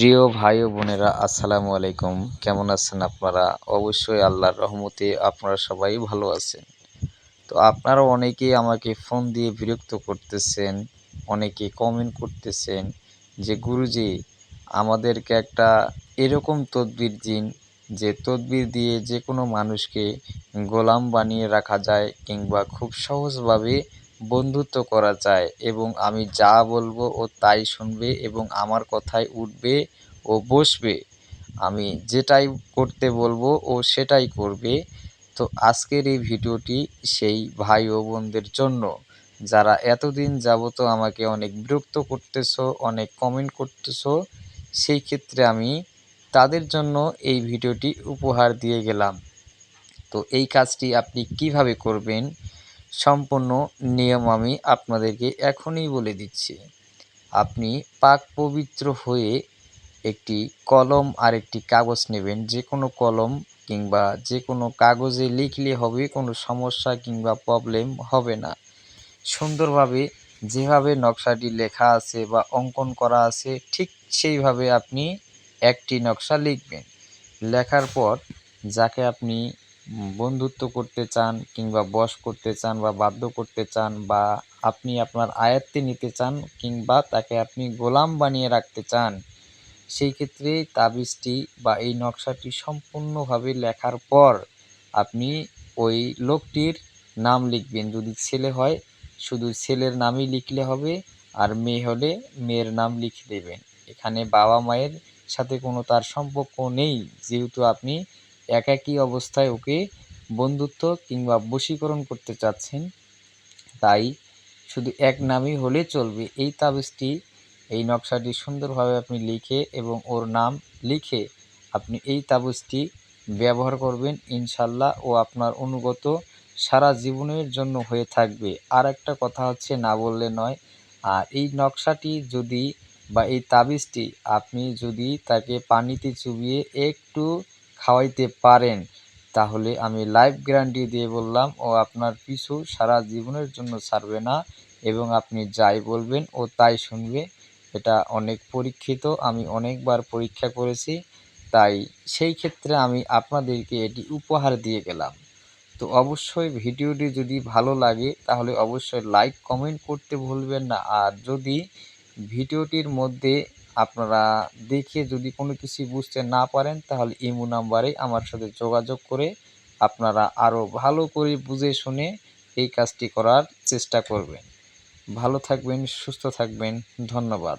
প্রিয় ভাই ও বোনেরা, আসসালামু আলাইকুম। কেমন আছেন আপনারা? অবশ্যই আল্লাহর রহমতে আপনারা সবাই ভালো আছেন। তো আপনারা অনেকেই আমাকে ফোন দিয়ে বিরক্ত করতেছেন, অনেকে কমেন্ট করতেছেন যে, গুরুজি, আমাদেরকে একটা এরকম তদবির দিন, যে তদবির দিয়ে যে কোনো মানুষকে গোলাম বানিয়ে রাখা যায় কিংবা খুব সহজভাবে বন্ধুত্ব করা যায় এবং আমি যা বলব ও তাই শুনবে এবং আমার কথায় উঠবে ও বসবে। আমি যেটাই করতে বলব ও সেটাই করবে। তো আজকের এই ভিডিওটি সেই ভাই ও বোনদের জন্য। যারা এতদিন যাবত আমাকে অনেক বিরক্ত করতেছো, অনেক কমেন্ট করতেছো, সেই ক্ষেত্রে আমি তাদের জন্য এই ভিডিওটি উপহার দিয়ে গেলাম। তো এই কাজটি আপনি কীভাবে করবেন? সম্পূর্ণ নিয়ম আমি আপনাদেরকে এখনই বলে দিচ্ছি। আপনি পাক পবিত্র হয়ে একটি কলম আর একটি কাগজ নেবেন, যে কোনো কলম কিংবা যে কোনো কাগজে লিখলে হবে, কোনো সমস্যা কিংবা প্রবলেম হবে না। সুন্দরভাবে যেভাবে নকশাটি লেখা আছে বা অঙ্কন করা আছে, ঠিক সেইভাবে আপনি একটি নকশা লিখবেন। লেখার পর যাকে আপনি বন্ধুত্ব করতে চান কিংবা বশ করতে চান বা বাধ্য করতে চান বা আপনি আপনার আয়ত্তে নিতে চান কিংবা তাকে আপনি গোলাম বানিয়ে রাখতে চান, সেই ক্ষেত্রে তাবিজটি বা এই নকশাটি সম্পূর্ণভাবে লেখার পর আপনি ওই লোকটির নাম লিখবেন। যদি ছেলে হয়, শুধু ছেলের নামই লিখলে হবে আর মেয়ে হলে মেয়ের নাম লিখে দেবেন। এখানে বাবা মায়ের সাথে কোনো তার সম্পর্ক নেই, যেহেতু আপনি একাকী অবস্থায় ওকে বন্ধুত্ব কিংবা বশীকরণ করতে চাচ্ছেন। তাই শুধু এক নামই হলে চলবে। এই তাবিজটি, এই নকশাটি সুন্দরভাবে আপনি লিখে এবং ওর নাম লিখে আপনি এই তাবিজটি ব্যবহার করবেন ইনশাল্লাহ ও আপনার অনুগত সারা জীবনের জন্য হয়ে থাকবে। আর একটা কথা হচ্ছে, না বললে নয় আর এই নকশাটি যদি বা এই তাবিজটি আপনি যদি তাকে পানিতে চুবিয়ে একটু খাওয়াইতে পারেন। তাহলে আমি লাইভ গ্যারান্টি দিয়ে বললাম, ও আপনার পিছু সারা জীবনের জন্য ছাড়বে না এবং আপনি যাই বলবেন ও তাই শুনবে। এটা অনেক পরীক্ষিত, আমি অনেকবার পরীক্ষা করেছি, তাই সেই ক্ষেত্রে আমি আপনাদেরকে এটি উপহার দিয়ে গেলাম। তো অবশ্যই ভিডিওটি যদি ভালো লাগে, তাহলে অবশ্যই লাইক, কমেন্ট করতে ভুলবেন না। আর যদি ভিডিওটির মধ্যে আপনারা দেখে যদি কোনো কিছু বুঝতে না পারেন, তাহলে ইমো নাম্বারে আমার সাথে যোগাযোগ করে আপনারা আরও ভালো করে বুঝে শুনে এই কাজটি করার চেষ্টা করবেন। ভালো থাকবেন, সুস্থ থাকবেন। ধন্যবাদ।